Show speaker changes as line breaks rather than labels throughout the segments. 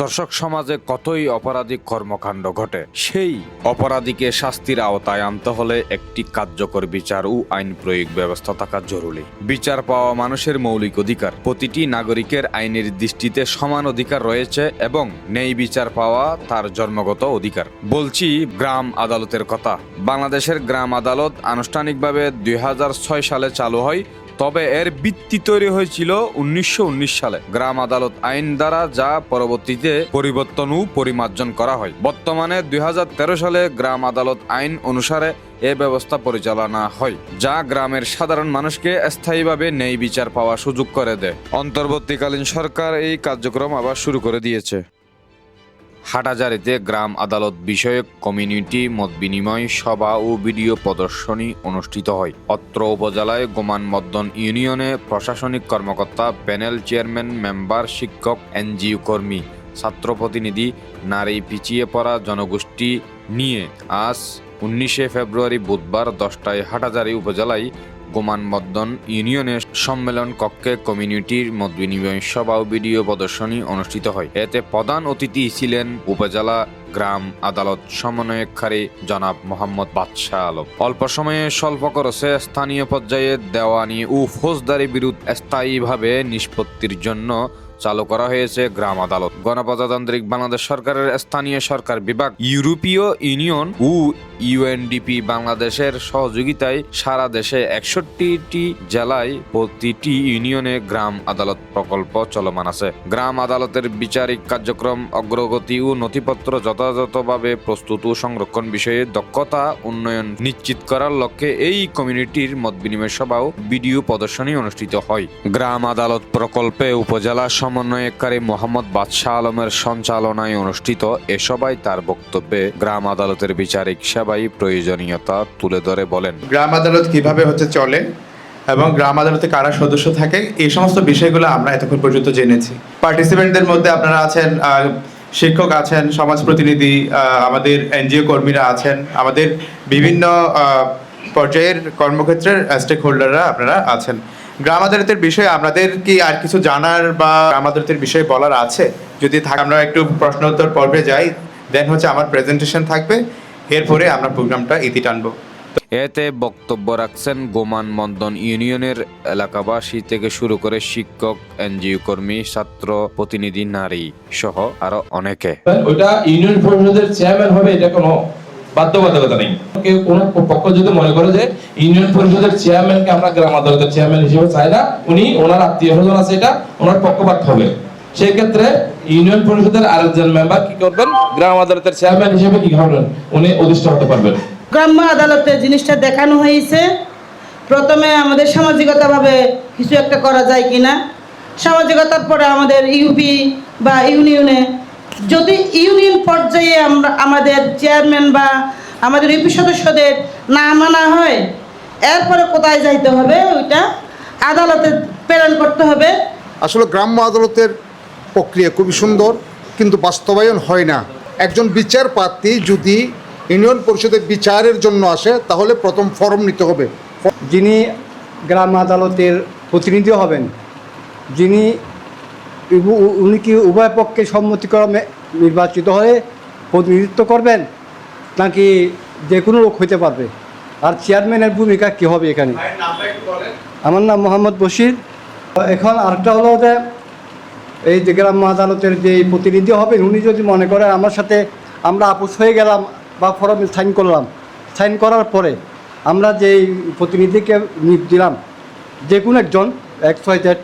দর্শক সমাজে কতই অপরাধী কর্মকাণ্ড ঘটে, সেই অপরাধীকে শাস্তির আওতায় আনতে হলে একটি কার্যকর বিচার ও আইন প্রয়োগ ব্যবস্থা থাকা জরুরি। বিচার পাওয়া মানুষের মৌলিক অধিকার। প্রতিটি নাগরিকের আইনের দৃষ্টিতে সমান অধিকার রয়েছে এবং ন্যায় বিচার পাওয়া তার জন্মগত অধিকার। বলছি গ্রাম আদালতের কথা। বাংলাদেশের গ্রাম আদালত আনুষ্ঠানিকভাবে দুই হাজার ছয় সালে চালু হয় তবে এর ভিত্তি তৈরি হয়েছিল উনিশশো উনিশ সালে। গ্রাম আদালত আইন দ্বারা যা পরবর্তীতে পরিবর্তন ও পরিমার্জন করা হয়। বর্তমানে দুই হাজার তেরো সালে গ্রাম আদালত আইন অনুসারে এ ব্যবস্থা পরিচালনা হয়, যা গ্রামের সাধারণ মানুষকে স্থায়ীভাবে ন্যায় বিচার পাওয়ার সুযোগ করে দেয়। অন্তর্বর্তীকালীন সরকার এই কার্যক্রম আবার শুরু করে দিয়েছে। হাটাজারিতে গ্রাম আদালত বিষয়ক কমিউনিটি মত বিনিময় সভা ও ভিডিও প্রদর্শনী অনুষ্ঠিত হয়। অত্র উপজেলায় গোমান মদ্দন ইউনিয়নে প্রশাসনিক কর্মকর্তা, প্যানেল চেয়ারম্যান, মেম্বার, শিক্ষক, এনজিও কর্মী, ছাত্র প্রতিনিধি, নারী পিছিয়ে পড়া জনগোষ্ঠী নিয়ে আজ উনিশে ফেব্রুয়ারি বুধবার দশটায় হাটাজারি উপজেলায় গোমান বদ্দন ইউনিয়নের সম্মেলন কক্ষে কমিউনিটির মত বিনিময় সভা ও ভিডিও প্রদর্শনী অনুষ্ঠিত হয়। এতে প্রধান অতিথি ছিলেন উপজেলা গ্রাম আদালত সমন্বয়কারী জনাব মোহাম্মদ বাদশাহ আলম। অল্প সময়ে স্বল্প খরচে স্থানীয় পর্যায়ে দেওয়ানি ও ফৌজদারি বিরুদ্ধ স্থায়ীভাবে নিষ্পত্তির জন্য চালু করা হয়েছে গ্রাম আদালত। গণপ্রজাতান্ত্রিক বাংলাদেশ সরকারের স্থানীয় সরকার বিভাগ, ইউরোপীয় ইউনিয়ন ও ইউএনডিপি বাংলাদেশের সহযোগিতায় সারা দেশে একষট্টিটি জেলায় প্রতিটি ইউনিয়নে গ্রাম আদালত প্রকল্প চলমান আছে। গ্রাম আদালতের বিচারিক কার্যক্রম, অগ্রগতি ও নথিপত্র যথাযথভাবে প্রস্তুত ও সংরক্ষণ বিষয়ে দক্ষতা, উন্নয়ন নিশ্চিত করার লক্ষ্যে এই কমিউনিটির মত বিনিময় সভা ও ভিডিও প্রদর্শনী অনুষ্ঠিত হয়। গ্রাম আদালত প্রকল্পে উপজেলা সমন্বয়কারী মোহাম্মদ বাদশাহ আলমের সঞ্চালনায় অনুষ্ঠিত এ সভায় তার বক্তব্যে গ্রাম আদালতের বিচারিক সেবাই প্রয়োজনীয়তা তুলে ধরে বলেন।
গ্রাম আদালত কীভাবে হচ্ছে চলে এবং গ্রাম আদালতে কারা সদস্য থাকে, এই সমস্ত বিষয়গুলো আমরা এতক্ষণ পর্যন্ত জেনেছি। পার্টিসিপেন্টদের মধ্যে আপনারা আছেন শিক্ষক আছেন, সমাজ প্রতিনিধি আমাদের এনজিও কর্মীরা আছেন, আমাদের বিভিন্ন পর্যায়ের কর্মক্ষেত্রের স্টেক হোল্ডাররা আপনারা আছেন। গ্রাম আদালতের বিষয়ে আপনাদের কি আর কিছু জানার বা গ্রাম আদালতের বিষয়ে বলার আছে? যদি থাকে আমরা একটু প্রশ্ন উত্তর পর্বে যাই। দেন হচ্ছে আমার প্রেজেন্টেশন থাকবে। এরপরে আমরা প্রোগ্রামটা ইতি টানবো।
এতে বক্তব্য রাখছেন গোমান মন্দন ইউনিয়নের এলাকাবাসী থেকে শুরু করে শিক্ষক এনজিও কর্মী ছাত্র প্রতিনিধি নারী সহ আরও অনেকে।
ওইটা ইউনিয়ন পরিষদের চেয়ারম্যান হবে এটা কোনো বাধ্যবাধকতা নেই। কেউ কোন পক্ষ যদি মনে করে যে ইউনিয়ন পরিষদের চেয়ারম্যানকে আমরা গ্রাম আদালতের চেয়ারম্যান হিসেবে চাই না, উনি ওনার আত্মীয় স্বজন আছে এটা, ওনার পক্ষপাত হবে। সেই ক্ষেত্রে ইউনিয়ন পরিষদের আরেকজন মেম্বার কি করবেন? গ্রাম আদালতের চেয়ারম্যান হিসেবে কি করবেন উনি অধিষ্ঠ হতে পারবেন।
গ্রাম্য আদালতে জিনিসটা দেখানো হয়েছে। প্রথমে আমাদের সামাজিকতাভাবে কিছু একটা করা যায় কিনা। সামাজিকতার পরে আমাদের ইউপি বা ইউনিয়নে যদি ইউনিয়ন পর্যায়ে আমরা আমাদের চেয়ারম্যান বা আমাদের ইউপি সদস্যদের না মানা হয় এরপরে কোথায় যাইতে হবে? ওইটা আদালতে প্রেরণ করতে হবে।
আসলে গ্রাম্য আদালতের প্রক্রিয়া খুবই সুন্দর কিন্তু বাস্তবায়ন হয় না। একজন বিচার প্রার্থী যদি ইউনিয়ন পরিষদের বিচারের জন্য আসে তাহলে প্রথম ফর্ম নিতে হবে।
যিনি গ্রাম আদালতের প্রতিনিধি হবেন যিনি উনি কি উভয় পক্ষে সম্মতিক্রমে নির্বাচিত হয়ে প্রতিনিধিত্ব করবেন? নাকি যে কোনো লোক হইতে পারবে? আর চেয়ারম্যানের ভূমিকা কী হবে এখানে? আমার নাম মোহাম্মদ বশির। এখন আরেকটা হলো যে এই যে গ্রাম্য আদালতের যে প্রতিনিধি হবেন উনি যদি মনে করেন আমার সাথে আমরা আপোষ হয়ে গেলাম বা ফর্মে সাইন করলাম সাইন করার পরে আমরা যেই প্রতিনিধিকে নিয়োগ দিলাম যে কোনো একজন এক্স ওয়াই জেড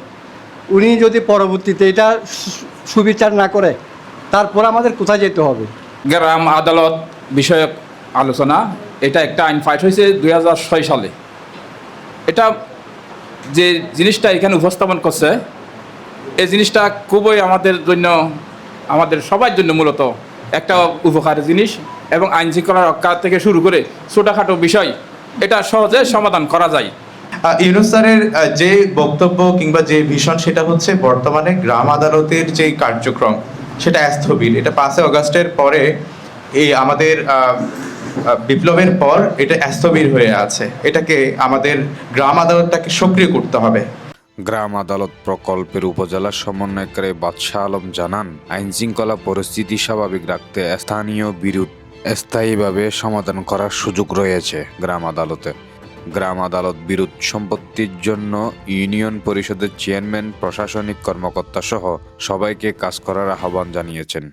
উনি যদি পরবর্তীতে এটা সুবিচার না করে, তারপর আমাদের কোথায় যেতে হবে?
গ্রাম আদালত বিষয়ক আলোচনা, এটা একটা আইন ফাইট হয়েছে দুই হাজার ছয় সালে। এটা যে জিনিসটা এখানে উপস্থাপন করছে, এই জিনিসটা খুবই আমাদের জন্য, আমাদের সবার জন্য মূলত একটা উপকারী জিনিস এবং আইন শৃঙ্খলা রক্ষা থেকে শুরু করে ছোটোখাটো বিষয়, এটা সহজে সমাধান করা যায়।
ইউনুস স্যারের যে বক্তব্য কিংবা যে ভিশন সেটা হচ্ছে বর্তমানে গ্রাম আদালতের যে কার্যক্রম, সেটা স্থবির। এটা পাঁচই অগস্টের পরে এই আমাদের বিপ্লবের পর এটা স্থবির হয়ে আছে। এটাকে আমাদের গ্রাম আদালতটাকে সক্রিয় করতে হবে।
গ্রাম আদালত প্রকল্পের উপজেলা সমন্বয়কারী বাদশাহ আলম জানান আইন শৃঙ্খলা পরিস্থিতি স্বাভাবিক রাখতে স্থানীয় বিরোধ স্থায়ীভাবে সমাধান করার সুযোগ রয়েছে গ্রাম আদালতে। গ্রাম আদালত বিরোধ সম্পত্তির জন্য ইউনিয়ন পরিষদের চেয়ারম্যান, প্রশাসনিক কর্মকর্তা সহ সবাইকে কাজ করার আহ্বান জানিয়েছেন।